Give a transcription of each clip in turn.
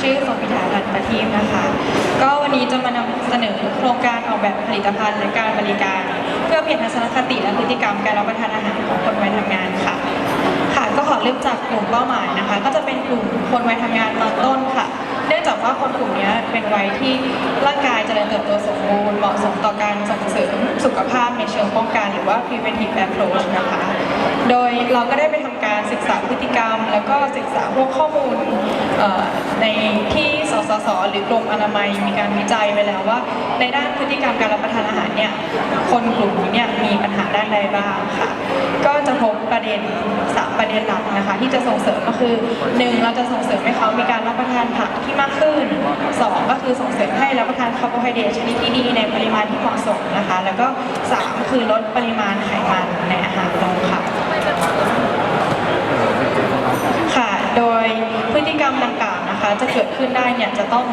ชื่อสมิธารัตน์ประทีปนะคะ ก็วันนี้จะมานำเสนอโครงการออกแบบผลิตภัณฑ์และการบริการ เพื่อเปลี่ยนทัศนคติและพฤติกรรมการรับประทานอาหารของคนวัยทำงานค่ะ ค่ะก็ขอเริ่มจากกลุ่มเป้าหมายนะคะ ก็จะเป็นกลุ่มคนวัยทำงานตอนต้นค่ะ เนื่องจากว่าคนกลุ่มนี้เป็นวัยที่ร่างกายเจริญเติบโตสมบูรณ์เหมาะสมต่อการส่งเสริมสุขภาพในเชิงป้องกันหรือว่า preventive approach นะคะ โดยเราก็ได้ไปทำการศึกษาพฤติกรรม แล้วก็ศึกษาพวกข้อมูลในที่สสส หรือกรมอนามัยมีการวิจัยไว้แล้วว่า ในด้านพฤติกรรมการรับประทานอาหารเนี่ยคนกลุ่มนี้เนี่ยมีปัญหาด้านใดบ้างค่ะ ก็จะพบประเด็นสประเด็นหลักนะคะ ที่จะส่งเสริมก็คือหนึ่งเราจะส่งเสริมให้เขามีการรับประทานผัก มากขึ้นสองก็คือส่งเสริมให้รับประทานคาร์โบไฮเดรตชนิดที่ดีในปริมาณที่เหมาะสมนะคะ แล้วก็สามคือลดปริมาณไขมันในอาหารลงค่ะค่ะ โดยพฤติกรรมดังกล่าวนะคะ จะเกิดขึ้นได้เนี่ยจะต้อง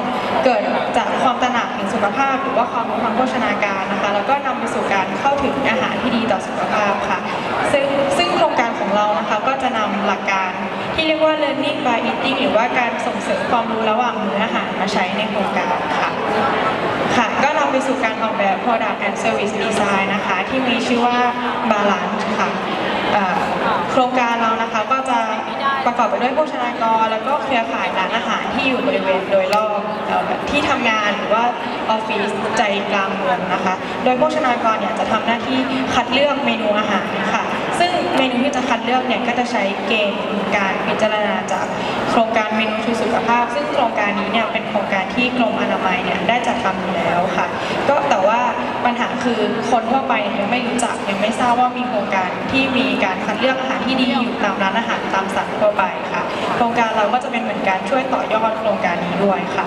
เกิดจากความตระหนักถึงสุขภาพ หรือว่าความรู้ทางโภชนาการนะคะ แล้วก็นำไปสู่การเข้าถึงอาหารที่ดีต่อสุขภาพค่ะ ซึ่งซึ่งโครงการของเรานะคะก็จะนำหลักการ ที่เรียกว่า learning by eating หรือว่าการส่งเสริมความรู้ระหว่างมื้ออาหารมาใช้ในโครงการค่ะ ค่ะ ก็นำไปสู่การออกแบบ product and service design นะคะ ที่มีชื่อว่า balance ค่ะโครงการเรานะคะก็จะประกอบไปด้วยโภชนากร แล้วก็เครือข่ายร้านอาหารที่อยู่บริเวณโดยรอบที่ทำงานหรือว่าออฟฟิศใจกลางเมืองนะคะ โดยโภชนากรเนี่ยจะทำหน้าที่คัดเลือกเมนูอาหารค่ะ ซึ่งเมนูที่จะคัดเลือกเนี่ยก็จะใช้เกณฑ์การพิจารณาจากโครงการเมนูชูสุขภาพ ซึ่งโครงการนี้เนี่ยเป็นโครงการที่กรมอนามัยเนี่ยได้จัดทำอยู่แล้วค่ะ ก็แต่ว่าปัญหาคือคนทั่วไปยังไม่รู้จักยังไม่ทราบว่ามีโครงการที่มีการคัดเลือกอาหารที่ดีอยู่ตามร้านอาหารตามสั่งทั่วไปค่ะ โครงการเราก็จะเป็นเหมือนการช่วยต่อยอดโครงการนี้ด้วยค่ะ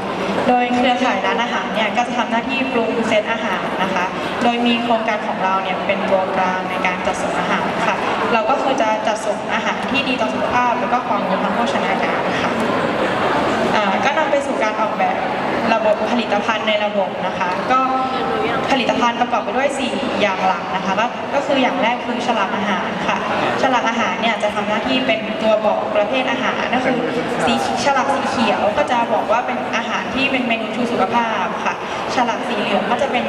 โดยเครือข่ายร้านอาหารเนี่ยก็จะทำหน้าที่ปรุงเซตอาหารนะคะ โดยมีโครงการของเราเนี่ยเป็นตัวกลางในการจ ระบบผลิตภัณฑ์ในระบบนะคะ ก็ผลิตภัณฑ์ประกอบไปด้วย 4 อย่างหลักนะคะก็ก็คืออย่างแรกคือฉลากอาหารค่ะ ฉลากอาหารเนี่ยจะทำหน้าที่เป็นตัวบอกประเภทอาหารก็คือสีฉลากสีเขียวก็จะบอกว่าเป็นอาหารที่เป็นเมนูชูสุขภาพค่ะ ฉลากสีเหลืองก็จะเป็น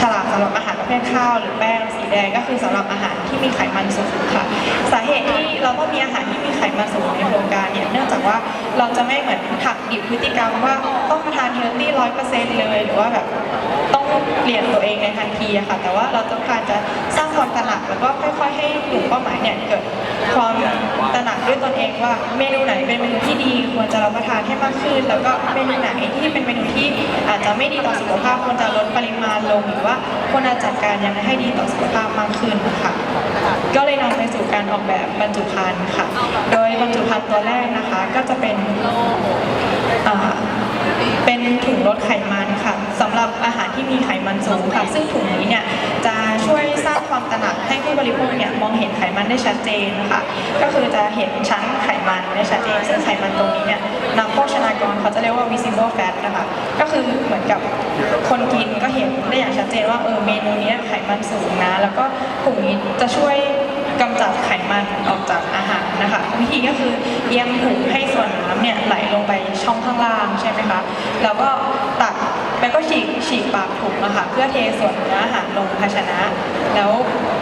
ฉลากสำหรับอาหาร เภทข้าวหรือแป้งสีแดงก็คือสำหรับอาหารที่มีไขมันสูงค่ะ สาเหตุที่เราต้องมีอาหารที่มีไขมันสูงในโครงการเนี่ยเนื่องจากว่าเราจะไม่เหมือนหักดิบพฤติกรรมว่าต้องมาทานเฮลตี้ร้อยเปอร์เซ็นต์เลยหรือว่าแบบต้องเปลี่ยน ทันทีอะค่ะ แต่ว่าเราต้องการจะสร้างความตระหนักแล้วก็ค่อย ๆ ให้กลุ่มเป้าหมายเนี่ยเกิดความตระหนักด้วยตนเองว่าเมนูไหนเป็นเมนูที่ดีควรจะรับประทานให้มากขึ้น แล้วก็เมนูไหนที่เป็นเมนูที่อาจจะไม่ดีต่อสุขภาพควรจะลดปริมาณลงหรือว่าควรจะจัดการยังไงให้ดีต่อสุขภาพมากขึ้นค่ะ ก็เลยนำไปสู่การออกแบบบรรจุภัณฑ์ค่ะ โดยบรรจุภัณฑ์ตัวแรกนะคะ ก็จะเป็นเป็นถุงลดไขมันค่ะสำหรับอาหารที่ มีไขมันสูงค่ะซึ่งถุงนี้เนี่ยจะช่วยสร้างความตระหนักให้ผู้บริโภคเนี่ยมองเห็นไขมันได้ชัดเจนค่ะก็คือจะเห็นชั้นไขมันได้ชัดเจน ซึ่งไขมันตรงนี้เนี่ยนักโภชนากรเขาจะเรียกว่า visible fat นะคะก็คือเหมือนกับคนกินก็เห็นได้อย่างชัดเจนว่าเออเมนูนี้ไขมันสูงนะ แล้วก็ถุงนี้จะช่วยกำจัดไขมันออกจากอาหารนะคะวิธีก็คือเอียงถุงให้ส่วนน้ำเนี่ยไหลลงไปช่องข้างล่างใช่ไหมคะแล้วก็ตัก แล้วก็ฉีกฉีกปากถุงนะคะเพื่อเทส่วนเนื้ออาหารลงภาชนะ แล้ว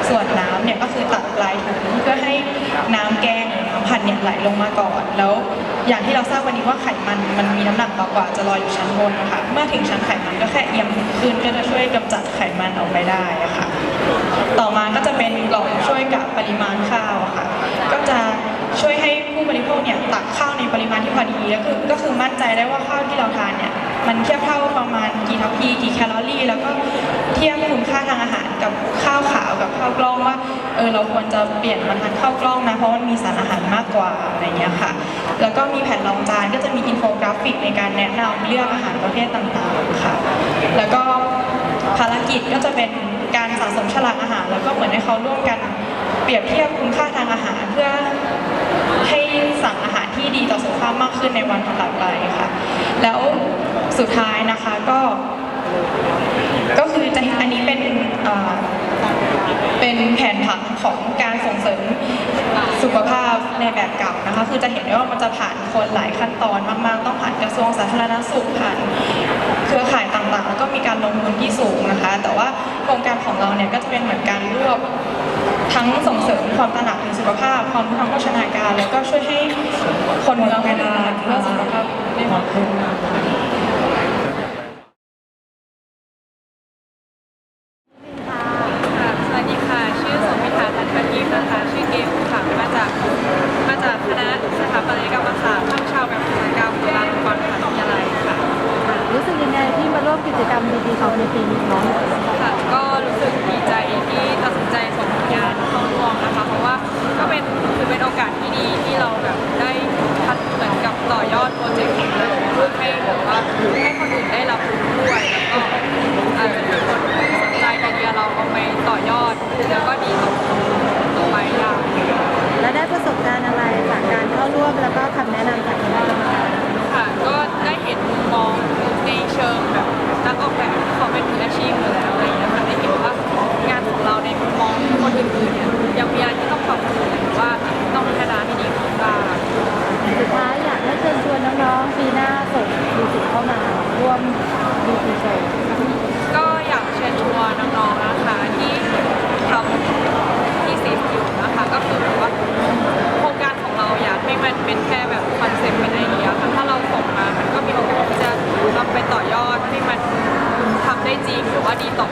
ส่วนน้ำเนี่ยก็คือตัดปลายถุงเพื่อให้น้ำแกงหรือน้ำผัดเนี่ยไหลลงมาก่อน แล้วอย่างที่เราทราบวันนี้ว่าไขมันมันมีน้ำหนักเบากว่าจะลอยอยู่ชั้นบนนะคะเมื่อถึงชั้นไขมันก็แค่เอียงถุงขึ้นก็จะช่วยกำจัดไขมันออกไปได้ะค่ะต่อมาก็จะเป็นกล่องช่วยกับปริมาณข้าวะค่ะ ก็จะช่วยให้ผู้บริโภคเนี่ยตักข้าวในปริมาณที่พอดีแล้วคือก็คือมั่นใจได้ว่าข้าวที่เราทานเนี่ย มันเทียบเท่าประมาณกี่ทัพพีกี่แคลอรี่ แล้วก็เทียบคุณค่าทางอาหารกับข้าวขาวกับข้าวกล้องว่าเออเราควรจะเปลี่ยนมาทานข้าวกล้องนะเพราะมันมีสารอาหารมากกว่าอะไรเงี้ยค่ะ แล้วก็มีแผ่นรองจานก็จะมีอินโฟกราฟิกในการแนะนำเลือกอาหารประเภทต่างๆค่ะ แล้วก็ภารกิจก็จะเป็นการสะสมฉลากอาหาร แล้วก็เหมือนให้เขาร่วมกันเปรียบเทียบคุณค่าทางอาหารเพื่อให้สั่งอาหารที่ดีต่อสุขภาพมากขึ้นในวันถัดไปค่ะ แล้ว สุดท้ายนะคะก็ก็คือจะอันนี้เป็นเป็นแผนผังของการส่งเสริมสุขภาพในแบบเก่านะคะ คือจะเห็นได้ว่ามันจะผ่านคนหลายขั้นตอนมากๆ ต้องผ่านกระทรวงสาธารณสุขผ่านเครือข่ายต่างๆ แล้วก็มีการลงทุนที่สูงนะคะ แต่ว่าโครงการของเราเนี่ยก็จะเป็นเหมือนการรวบทั้งส่งเสริมความตระหนักถึงสุขภาพ ความรู้ทางโภชนาการ แล้วก็ช่วยให้คนเมืองกันเพื่อสุขภาพได้ แล้วก็ดีต่อต่อไปได้แล้วได้ประสบการณ์อะไรจากการเข้าร่วมแล้วก็คำแนะนำจากคณะกรรมการ ค่ะ ก็ได้เห็นมุมมองในเชิงแบบนักออกแบบ ว่าดีต่อ